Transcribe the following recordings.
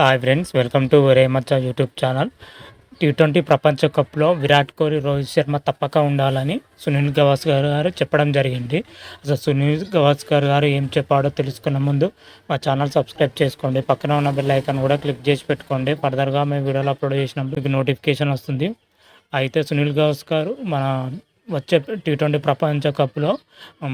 Hi friends welcome to రేమచ్చ YouTube channel T twenty ప్రపంచ కప్లో విరాట్ కోహ్లీ రోహిత్ శర్మ తప్పక ఉండాలని సునీల్ గవాస్కర్ గారు చెప్పడం జరిగింది. అసలు సునీల్ గవాస్కర్ గారు ఏం చెప్పాడో తెలుసుకున్న ముందు మా ఛానల్ సబ్స్క్రైబ్ చేసుకోండి. పక్కన ఉన్న బెల్ ఐకాన్ కూడా క్లిక్ చేసి పెట్టుకోండి. ఫర్దర్గా మేము వీడియోలు అప్లోడ్ చేసినప్పుడు మీకు నోటిఫికేషన్ వస్తుంది. అయితే సునీల్ గవాస్కర్ మన వచ్చే టీ ట్వంటీ ప్రపంచ కప్లో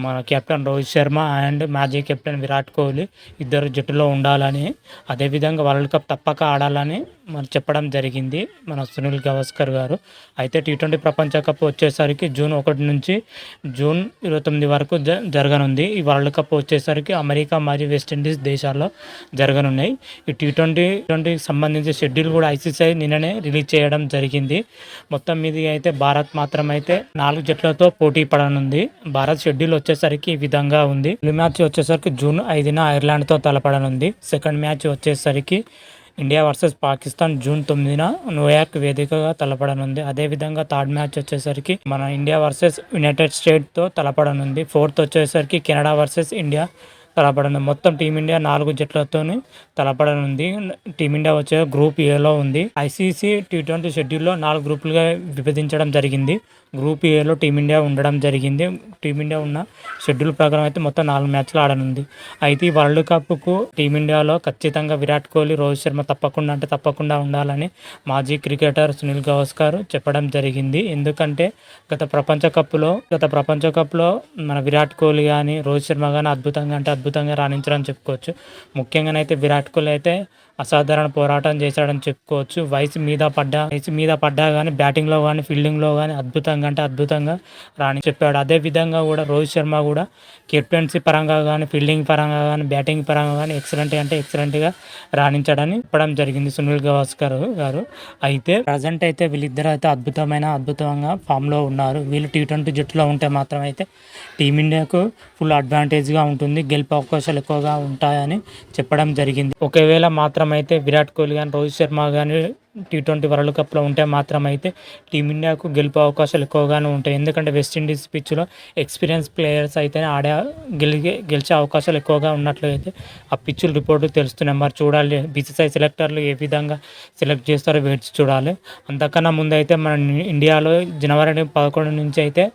మన కెప్టెన్ రోహిత్ శర్మ అండ్ మాజీ కెప్టెన్ విరాట్ కోహ్లీ ఇద్దరు జట్టులో ఉండాలని అదేవిధంగా వరల్డ్ కప్ తప్పక ఆడాలని మరి చెప్పడం జరిగింది మన సునీల్ గవాస్కర్ గారు. అయితే టీ ట్వంటీ ప్రపంచ కప్ వచ్చేసరికి జూన్ ఒకటి నుంచి జూన్ ఇరవై తొమ్మిది వరకు జ జరగనుంది. ఈ వరల్డ్ కప్ వచ్చేసరికి అమెరికా మరియు వెస్టిండీస్ దేశాల్లో జరగనున్నాయి. ఈ టీ ట్వంటీ ట్వంటీకి సంబంధించి షెడ్యూల్ కూడా ఐసీసీఐ నిన్ననే రిలీజ్ చేయడం జరిగింది. మొత్తం మీద అయితే భారత్ మాత్రం అయితే నాలుగు జట్లతో పోటీ పడనుంది. భారత్ షెడ్యూల్ వచ్చేసరికి ఈ విధంగా ఉంది. తొలి మ్యాచ్ వచ్చేసరికి జూన్ ఐదున ఐర్లాండ్తో తలపడనుంది. సెకండ్ మ్యాచ్ వచ్చేసరికి ఇండియా వర్సెస్ పాకిస్తాన్ జూన్ తొమ్మిదిన న్యూయార్క్ వేదికగా తలపడనుంది. అదేవిధంగా థర్డ్ మ్యాచ్ వచ్చేసరికి మన ఇండియా వర్సెస్ యునైటెడ్ స్టేట్తో తలపడనుంది. ఫోర్త్ వచ్చేసరికి కెనడా వర్సెస్ ఇండియా తలపడనుంది మొత్తం టీమిండియా నాలుగు జట్లతోని తలపడనుంది. టీమిండియా వచ్చే గ్రూప్ ఏలో ఉంది. ఐసీసీ టీ ట్వంటీ షెడ్యూల్లో నాలుగు గ్రూపులుగా విభజించడం జరిగింది. గ్రూప్ ఏలో టీమిండియా ఉండడం జరిగింది. టీమిండియా ఉన్న షెడ్యూల్ ప్రకారం అయితే మొత్తం నాలుగు మ్యాచ్లు ఆడనుంది. అయితే ఈ వరల్డ్ కప్కు టీమిండియాలో ఖచ్చితంగా విరాట్ కోహ్లీ రోహిత్ శర్మ తప్పకుండా అంటే తప్పకుండా ఉండాలని మాజీ క్రికెటర్ సునీల్ గవాస్కర్ చెప్పడం జరిగింది. ఎందుకంటే గత ప్రపంచ కప్లో గత ప్రపంచ కప్లో మన విరాట్ కోహ్లీ కానీ రోహిత్ శర్మ కానీ అద్భుతంగా అంటే అద్భుతంగా రాణించడం చెప్పుకోవచ్చు. ముఖ్యంగానైతే విరాట్ కోహ్లీ అయితే అసాధారణ పోరాటం చేశాడని చెప్పుకోవచ్చు. వయసు మీద పడ్డా వయసు మీద పడ్డా కానీ బ్యాటింగ్లో కానీ ఫీల్డింగ్లో కానీ అద్భుతంగా అంటే అద్భుతంగా రాణి చెప్పాడు. అదే విధంగా కూడా రోహిత్ శర్మ కూడా కెప్టెన్సీ పరంగా కానీ ఫీల్డింగ్ పరంగా కానీ బ్యాటింగ్ పరంగా కానీ ఎక్సలెంట్ అంటే ఎక్సలెంట్గా రాణించడని చెప్పడం జరిగింది సునీల్ గవాస్కర్ గారు. అయితే ప్రజెంట్ అయితే వీళ్ళిద్దరు అయితే అద్భుతమైన అద్భుతంగా ఫామ్లో ఉన్నారు. వీళ్ళు టీ ట్వంటీ జట్టులో ఉంటే మాత్రం అయితే టీమిండియాకు ఫుల్ అడ్వాంటేజ్గా ఉంటుంది. గెలుపు అవకాశాలు ఎక్కువగా ఉంటాయని చెప్పడం జరిగింది. ఒకవేళ మాత్రమైతే విరాట్ కోహ్లీ కానీ రోహిత్ శర్మ కానీ టీ ట్వంటీ వరల్డ్ కప్లో ఉంటే మాత్రమైతే టీమిండియాకు గెలుపు అవకాశాలు ఎక్కువగానే ఉంటాయి. ఎందుకంటే వెస్టిండీస్ పిచ్లో ఎక్స్పీరియన్స్ ప్లేయర్స్ అయితే ఆడే గెలిగే గెలిచే అవకాశాలు ఎక్కువగా ఉన్నట్లయితే ఆ పిచ్చులు రిపోర్టు తెలుస్తున్నాయి. మరి చూడాలి. బీసీసీఐ సెలెక్టర్లు ఏ విధంగా సెలెక్ట్ చేస్తారో వేచి చూడాలి. అంతకన్నా ముందు అయితే మన ఇండియాలో జనవరి పదకొండు నుంచి అయితే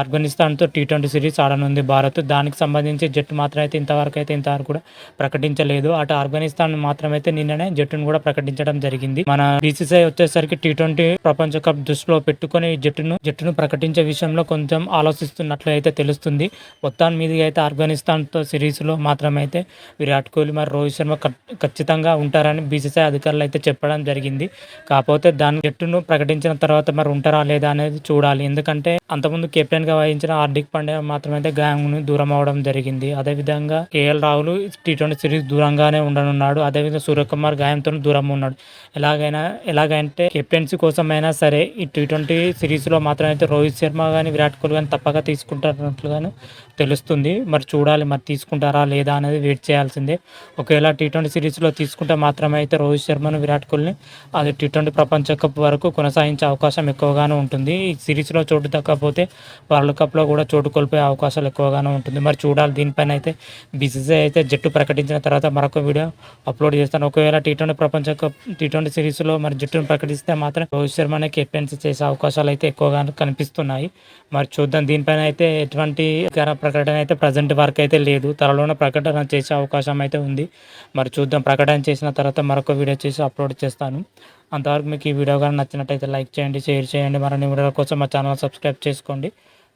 ఆఫ్ఘనిస్తాన్తో టీ ట్వంటీ సిరీస్ ఆడనుంది భారత్. దానికి సంబంధించి జట్టు మాత్రం అయితే ఇంతవరకు అయితే ఇంతవరకు కూడా ప్రకటించలేదు. అటు ఆఫ్ఘనిస్తాన్ మాత్రమైతే నిన్ననే జట్టును కూడా ప్రకటించడం జరిగింది. మన బీసీసీఐ వచ్చేసరికి టీ ట్వంటీ ప్రపంచ కప్ దృష్టిలో పెట్టుకుని జట్టును జట్టును ప్రకటించే విషయంలో కొంచెం ఆలోచిస్తున్నట్లు అయితే తెలుస్తుంది. మొత్తాన్ని మీదుగా అయితే ఆఫ్ఘనిస్తాన్తో సిరీస్లో మాత్రమైతే విరాట్ కోహ్లీ మరి రోహిత్ శర్మ ఖచ్చితంగా ఉంటారని బీసీసీఐ అధికారులు అయితే చెప్పడం జరిగింది. కాకపోతే దాని జట్టును ప్రకటించిన తర్వాత మరి ఉంటారా లేదా అనేది చూడాలి. ఎందుకంటే అంతకుముందు కెప్టెన్గా వహించిన హార్దిక్ పాండ్యా మాత్రమైతే గాయం దూరం అవడం జరిగింది. అదేవిధంగా KL Rahul T twenty series దూరంగానే ఉండనున్నాడు. అదేవిధంగా సూర్యకుమార్ గాయంతో దూరంగా ఉన్నాడు. ఎలాగైనా ఎలాగంటే కెప్టెన్సీ కోసమైనా సరే ఈ టీ ట్వంటీ సిరీస్లో మాత్రం అయితే రోహిత్ శర్మ కానీ విరాట్ కోహ్లీ కానీ తప్పక తీసుకుంటారన్నట్లుగాను తెలుస్తుంది. మరి చూడాలి మరి తీసుకుంటారా లేదా అనేది వెయిట్ చేయాల్సిందే. ఒకవేళ టీ ట్వంటీ సిరీస్లో తీసుకుంటే మాత్రమే అయితే రోహిత్ శర్మను విరాట్ కోహ్లీని అది టీ ట్వంటీ ప్రపంచ కప్ వరకు కొనసాగించే అవకాశం ఎక్కువగానే ఉంటుంది. ఈ సిరీస్లో చోటు తగ్గకపోతే వరల్డ్ కప్లో కూడా చోటు కోల్పోయే అవకాశాలు ఎక్కువగానే ఉంటుంది. మరి చూడాలి దీనిపైన అయితే బీసీసీఐ అయితే జట్టు ప్రకటించిన తర్వాత మరొక వీడియో అప్లోడ్ చేస్తాను. ఒకవేళ టీ ట్వంటీ ప్రపంచ కప్ టీ ట్వంటీ సిరీస్లో మరి జట్టును ప్రకటిస్తే మాత్రం రోహిత్ శర్మనే కెప్టెన్సీ చేసే అవకాశాలు అయితే ఎక్కువగా కనిపిస్తున్నాయి. మరి చూద్దాం దీనిపైన అయితే ఎటువంటి ప్రకటన అయితే ప్రజెంట్ వరకు అయితే లేదు. త్వరలోనే ప్రకటన చేసే అవకాశం అయితే ఉంది. మరి చూద్దాం ప్రకటన చేసిన తర్వాత మరొక వీడియో చేసి అప్లోడ్ చేస్తాను. అంతవరకు మీకు ఈ వీడియో కానీ నచ్చినట్టయితే లైక్ చేయండి షేర్ చేయండి. మరిన్ని వీడియోల కోసం మా ఛానల్ సబ్స్క్రైబ్ చేసుకోండి.